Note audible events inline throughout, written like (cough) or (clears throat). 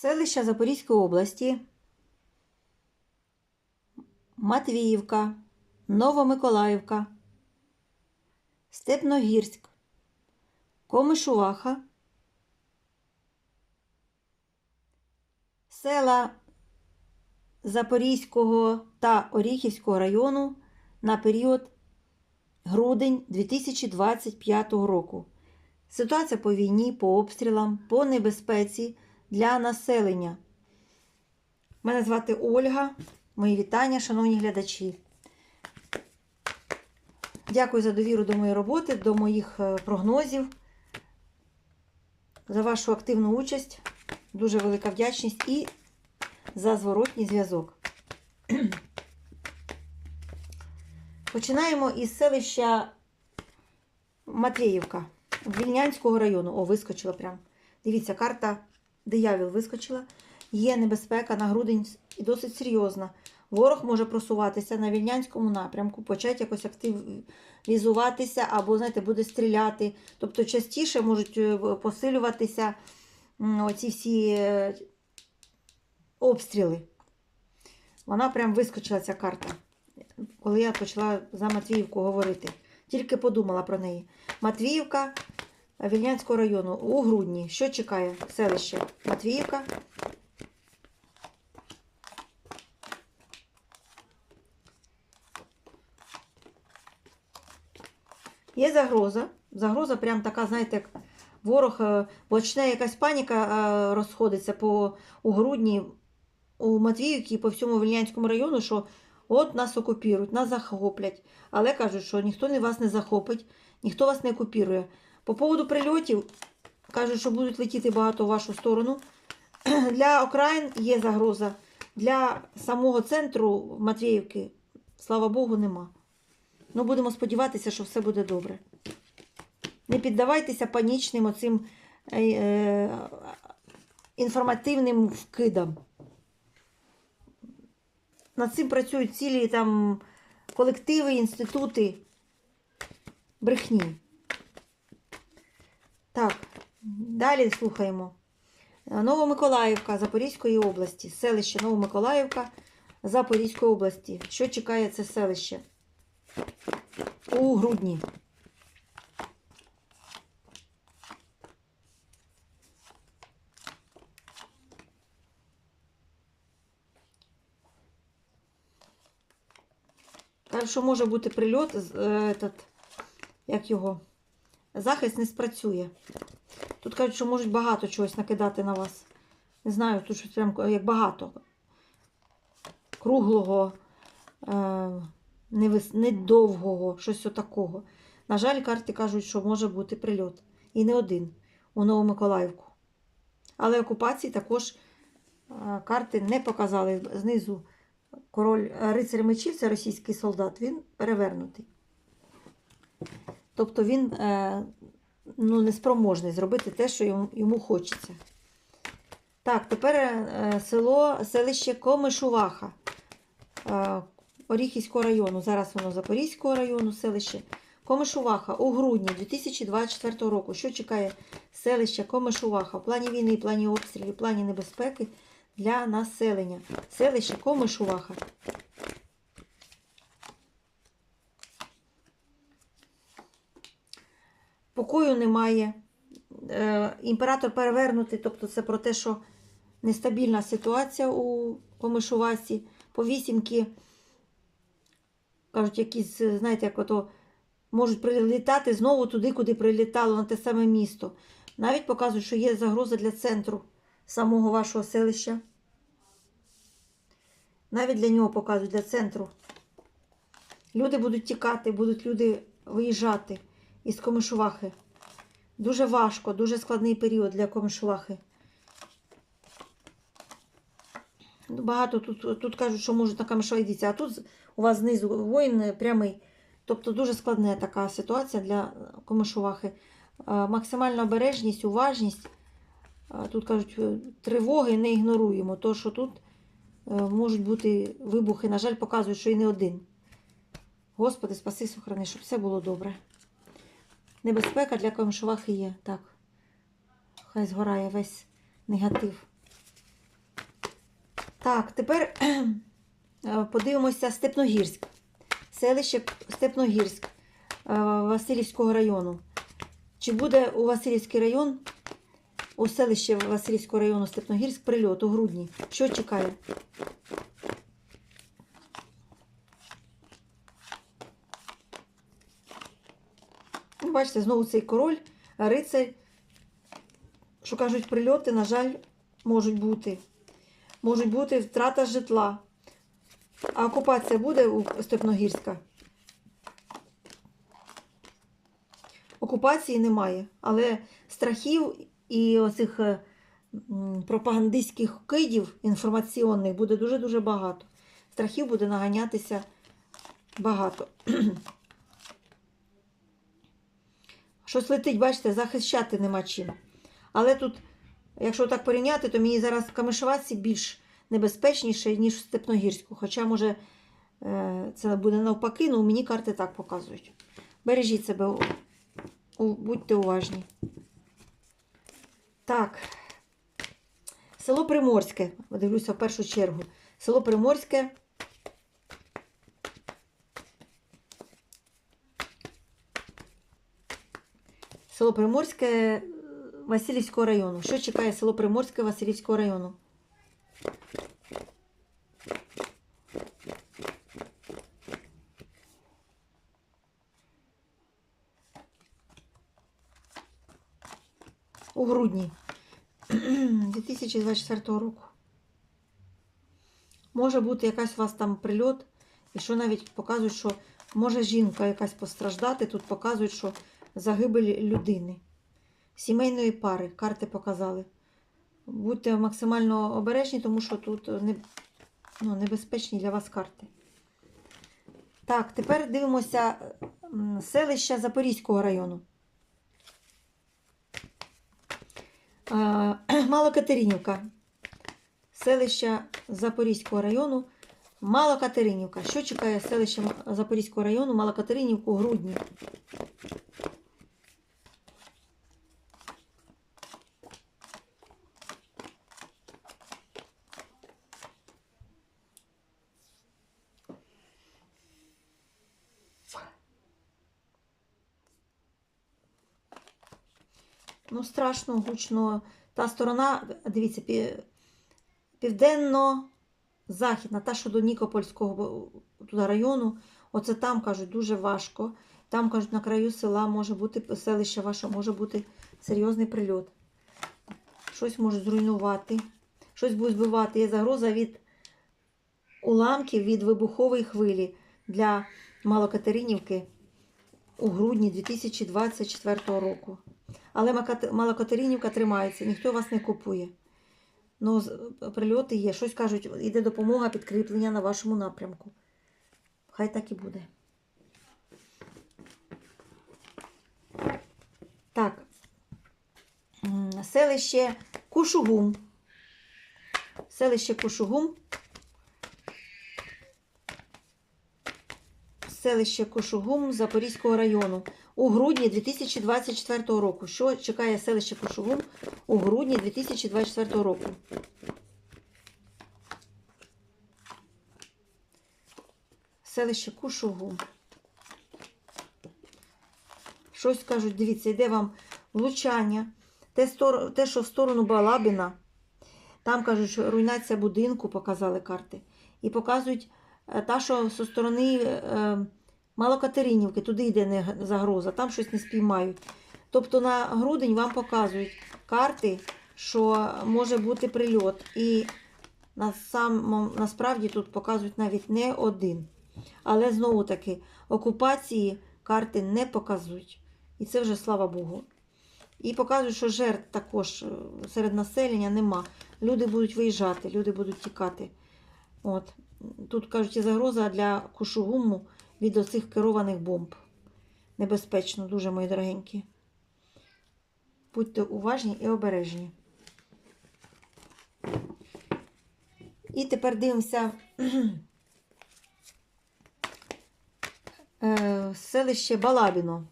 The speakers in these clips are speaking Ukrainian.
Селища Запорізької області, Матвіївка, Новомиколаївка, Степногірськ, Комишуваха, села Запорізького та Оріхівського району на період грудень 2025 року. Ситуація по війні, по обстрілам, по небезпеці для населення. Мене звати Ольга. Мої вітання, шановні глядачі. Дякую за довіру до моєї роботи, до моїх е, прогнозів, за вашу активну участь. Дуже велика вдячність і за зворотній зв'язок. (clears throat) Починаємо із селища Матвіївка Вільнянського району. О, вискочила прям. Дивіться, карта диявіл вискочила. Є небезпека на грудень і досить серйозна. Ворог може просуватися на вільнянському напрямку, почати якось активізуватися або, знаєте, буде стріляти. Тобто частіше можуть е, посилюватися оці всі е, обстріли. Вона прям вискочила ця карта, коли я почала за Матвіївку говорити. Тільки подумала про неї. Матвіївка Вільнянського району у грудні. Що чекає селище Матвіївка? Є загроза. Загроза прям така, знаєте, як ворог, е, почне якась паніка е, розходиться по, у грудні у Матвіївці і по всьому Вільнянському району, що от нас окупірують, нас захоплять. Але кажуть, що ніхто не вас не захопить, ніхто вас не окупірує. По поводу прильотів кажуть, що будуть летіти багато в вашу сторону. (clears throat) Для окраїн є загроза. Для самого центру Матвіївки, слава Богу, нема. Ну, будемо сподіватися, що все буде добре. Не піддавайтеся панічним оцим е, е, інформативним вкидам. Над цим працюють цілі там колективи, інститути брехні. Так, далі слухаємо. Новомиколаївка Запорізької області. Селище Новомиколаївка Запорізької області. Що чекає це селище? У грудні. Кажуть, що може бути прильот, е, этот, як його, захист не спрацює. Тут кажуть, що можуть багато чогось накидати на вас. Не знаю, тут щось прям як багато. Круглого, е, недовгого, щось отакого. На жаль, карти кажуть, що може бути прильот. І не один у Новомиколаївку. Але окупації також е, карти не показали. Знизу король е, рицарь мечів, це російський солдат, він перевернутий. Тобто він е, ну, неспроможний зробити те, що йому, хочеться. Так, тепер е, село, селище Комишуваха е, Оріхівського району. Зараз воно Запорізького району, селище Комишуваха у грудні 2024 року. Що чекає селище Комишуваха в плані війни, в плані обстрілів, в плані небезпеки для населення? Селище Комишуваха. Покою немає. Е, імператор перевернутий, тобто це про те, що нестабільна ситуація у Комишувасі. По вісімки, кажуть, якісь, знаєте, як ото можуть прилітати знову туди, куди прилітало, на те саме місто. Навіть показують, що є загроза для центру самого вашого селища. Навіть для нього показують, для центру. Люди будуть тікати, будуть люди виїжджати із Комишувахи. Дуже важко, дуже складний період для Комишувахи. Багато тут, тут кажуть, що можуть на Камишова йдіться, а тут у вас знизу воїн прямий. Тобто дуже складна така ситуація для Комишувахи. Е, Максимальна обережність, уважність. Е, Тут кажуть, е, тривоги не ігноруємо, то що тут е, можуть бути вибухи. На жаль, показують, що і не один. Господи, спаси, сохрани, щоб все було добре. Небезпека для Комишувахи є. Так. Хай згорає весь негатив. Так, тепер е, подивимося Степногірськ. Селище Степногірськ е, Васильівського району. Чи буде у Васильівський район, у селище Васильівського району Степногірськ прильот у грудні? Що чекає? Бачите, знову цей король, рицарь. Що кажуть, прильоти, на жаль, можуть бути. Можуть бути втрата житла. А окупація буде у Степногірська? Окупації немає, але страхів і оцих е, пропагандистських кидів інформаційних буде дуже-дуже багато. Страхів буде наганятися багато. (clears throat) Щось летить, бачите, захищати нема чим. Але тут, якщо так порівняти, то мені зараз в Камишеваці більш небезпечніше, ніж в Степногірську. Хоча, може, е, це буде навпаки, але мені карти так показують. Бережіть себе, будьте уважні. Так. Село Приморське, дивлюся в першу чергу. Село Приморське. Село Приморське е, Васильівського району. Що чекає село Приморське Васильівського району? У грудні (clears throat) 2024 року. Може бути якась у вас там прильот, і що навіть показують, що може жінка якась постраждати. Тут показують, що загибель людини. Сімейної пари. Карти показали. Будьте максимально обережні, тому що тут не, ну, небезпечні для вас карти. Так, тепер дивимося м, селище Запорізького району. А, (clears throat) Малокатеринівка. Селище Запорізького району. Малокатеринівка. Що чекає селище Запорізького району Малокатеринівку грудні? Ну, страшно, гучно. Та сторона, дивіться, південно-західна, та, що до Нікопольського туди району, оце там, кажуть, дуже важко. Там, кажуть, на краю села може бути, селище ваше, може бути серйозний прильот. Щось можуть зруйнувати, щось будуть збивати. Є загроза від уламків від вибухової хвилі для Малокатеринівки у грудні 2024 року. Але Малокатеринівка тримається, ніхто вас не купує. Ну, прильоти є. Щось кажуть, іде допомога, підкріплення на вашому напрямку. Хай так і буде. Так. Селище Кушугум. Селище Кушугум. Селище Кошугум Запорізького району у грудні 2024 року. Що чекає селище Кошугум у грудні 2024 року? Селище Кушугум. Щось кажуть, дивіться, йде вам влучання. Те, що в сторону Балабіна, там кажуть, що руйнація будинку показали карти. І показують е, та, що зі сторони е, Малокатеринівки, туди йде не загроза, там щось не спіймають. Тобто на грудень вам показують карти, що може бути прильот. І на самом, насправді тут показують навіть не один. Але знову таки, окупації карти не показують. І це вже слава Богу. І показують, що жертв також е, серед населення нема. Люди будуть виїжджати, люди будуть тікати. От. Тут кажуть, і загроза для кушугуму від оцих керованих бомб. Небезпечно, дуже мої дорогенькі. Будьте уважні і обережні. І тепер дивимося (clears throat) е, селище Балабіно.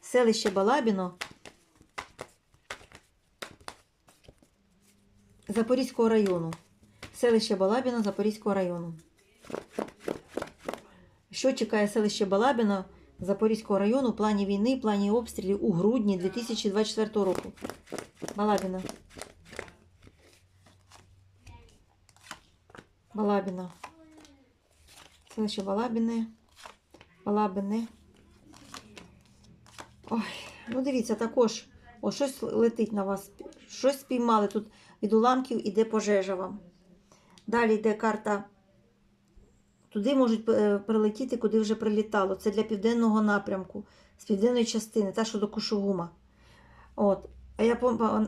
Селище Балабіно Запорізького району. селище Балабіно Запорізького району. Що чекає селище Балабіно Запорізького району в плані війни, плані обстрілів у грудні 2024 року? Балабіно. Балабіно. Селище Балабіне. Балабине. Ой, ну дивіться, також о, щось летить на вас. Щось спіймали тут від уламків, іде пожежа вам. Далі йде карта. Туди можуть е, прилетіти, куди вже прилітало. Це для південного напрямку, з південної частини, та що до Кушугума. От. А я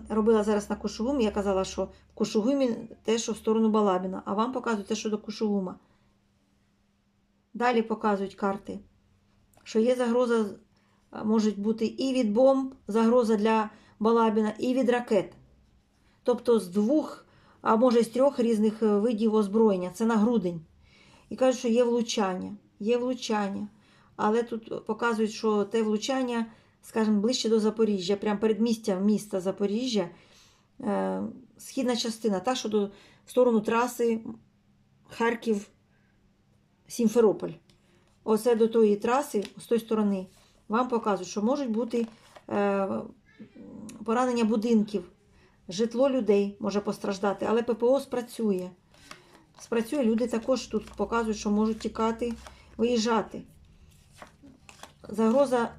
робила зараз на Кушугумі, я казала, що в Кушугумі те, що в сторону Балабіна, а вам показують те, що до Кушугума. Далі показують карти, що є загроза, можуть бути і від бомб, загроза для Балабіна, і від ракет. Тобто з двох, а може з трьох різних е, видів озброєння. Це на грудень. І кажуть, що є влучання. Є влучання. Але тут показують, що те влучання, скажімо, ближче до Запоріжжя, прямо перед містям міста Запоріжжя, е, східна частина, та, що до в сторону траси Харків. Сімферополь. Оце до тої траси, з тої сторони, вам показують, що можуть бути е, поранення будинків, житло людей може постраждати, але ППО спрацює. Спрацює, люди також тут показують, що можуть тікати, виїжджати. Загроза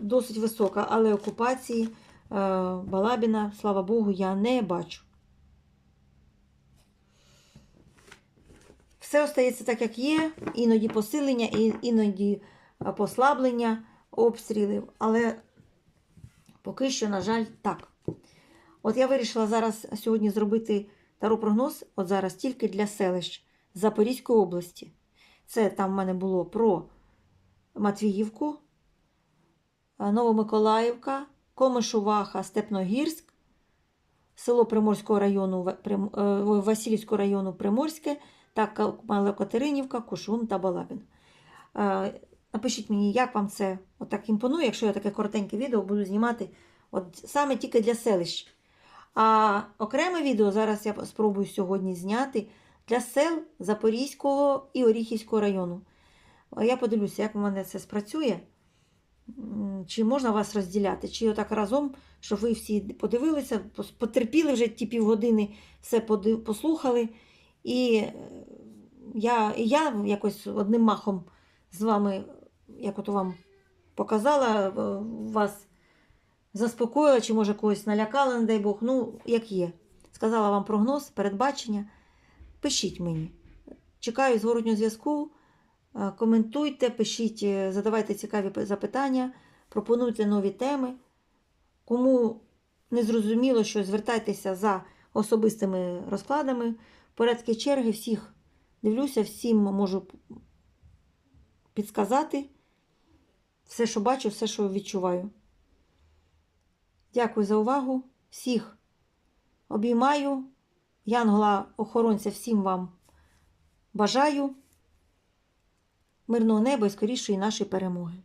досить висока, але окупації е, Балабіна, слава Богу, я не бачу. Все остається так, як є, іноді посилення, іноді е, послаблення обстрілів, але поки що, на жаль, так. От я вирішила зараз сьогодні зробити таро-прогноз, от зараз тільки для селищ Запорізької області. Це там в мене було про Матвіївку, е, Новомиколаївка, Комишуваха, Степногірськ, село Приморського району, е, Васильівського району Приморське та Ка- Малокатеринівка, Кушум та Балабін. Е, Напишіть мені, як вам це отак імпонує, якщо я таке коротеньке відео буду знімати от саме тільки для селищ. А окреме відео зараз я спробую сьогодні зняти для сел Запорізького і Оріхівського району. Я подивлюся, як у мене це спрацює. Чи можна вас розділяти, чи отак разом, щоб ви всі подивилися, потерпіли вже ті півгодини, все послухали. І е, я, я якось одним махом з вами, як от вам показала, вас заспокоїла, чи може когось налякала, не дай Бог, ну, як є. Сказала вам прогноз, передбачення. Пишіть мені. Чекаю зворотнього зв'язку. Е, Коментуйте, пишіть, е, задавайте цікаві запитання, пропонуйте нові теми. Кому не зрозуміло, що звертайтеся за особистими розкладами. Порядки черги всіх дивлюся, всім можу підказати. Все, що бачу, все, що відчуваю. Дякую за увагу. Всіх обіймаю. Янгола охоронця всім вам бажаю мирного неба і скорішої нашої перемоги.